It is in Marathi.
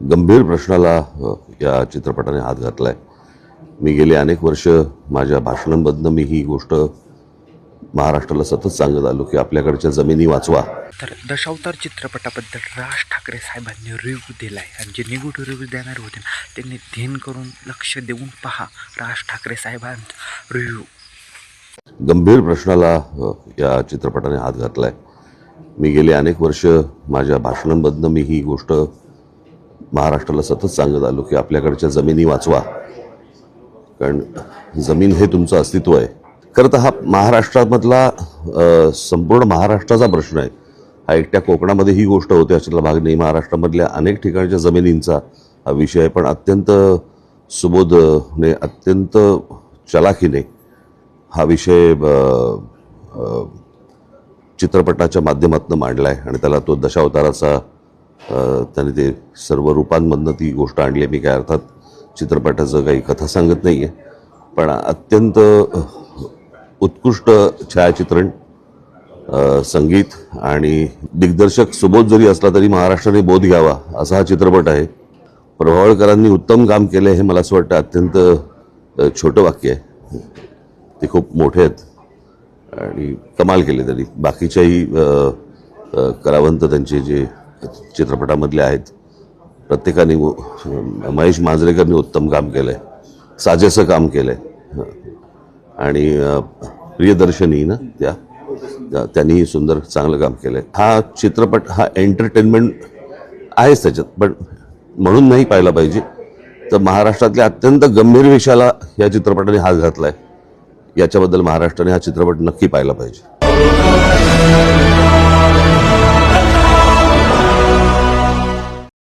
गंभीर प्रश्नाला या चित्रपटाने हात घातलाय. मी गेली अनेक वर्ष माझ्या भाषणांमधनं मी ही गोष्ट महाराष्ट्राला सतत सांगत आलो की आपल्याकडच्या जमिनी वाचवा. तर दशावतार चित्रपटाबद्दल राज ठाकरे साहेबांनी रिव्ह्यू दिला आहे आणि जे निगेटिव्ह रिव्ह्यू देणारे होते ना त्यांनी ध्येन करून लक्ष देऊन पहा राज ठाकरे साहेबांचा रिव्ह्यू गंभीर प्रश्नाला या चित्रपटाने हात घातलाय. मी गेली अनेक वर्ष माझ्या भाषणांमधनं मी ही गोष्ट महाराष्ट्राला सतत सांगत आलो की आपल्याकडच्या जमिनी वाचवा. कारण जमीन हे तुमचं अस्तित्व आहे. खरं तर हा महाराष्ट्रामधला संपूर्ण महाराष्ट्राचा प्रश्न आहे. हा एकट्या कोकणामध्ये ही गोष्ट होते अशातला भाग नाही. महाराष्ट्रामधल्या अनेक ठिकाणच्या जमिनींचा हा विषय आहे. पण अत्यंत सुबोधने अत्यंत चलाखीने हा विषय चित्रपटाच्या माध्यमातून मांडला आहे आणि त्याला तो दशावताराचा त्याने ते सर्व रूपांमधनं ती गोष्ट आणली. आहे मी काय अर्थात चित्रपटाचं काही कथा सांगत नाही आहे पण अत्यंत उत्कृष्ट छायाचित्रण संगीत आणि दिग्दर्शक सुबोध जरी असला तरी महाराष्ट्राने बोध घ्यावा असा हा चित्रपट आहे. प्रभावळकरांनी उत्तम काम केलं हे मला असं वाटतं अत्यंत छोटं वाक्य आहे. ते खूप मोठे आहेत. आणि कमाल केले त्यांनी. बाकीच्याही करावंत कलावंत त्यांचे जे चित्रपटामधले आहेत. प्रत्येकाने महेश मांजरेकरनी उत्तम काम केलं आहे साजेसं काम केलं आहे आणि प्रियदर्शनी ना त्या त्या- त्यांनीही सुंदर चांगलं काम केलं आहे हा चित्रपट हा एंटरटेनमेंट आहेच त्याच्यात पण म्हणून नाही पाहिला पाहिजे. तर महाराष्ट्रातल्या अत्यंत गंभीर विषयाला या चित्रपटाने हात आहे याच्याबद्दल महाराष्ट्राने हा चित्रपट नक्की पाहिला पाहिजे.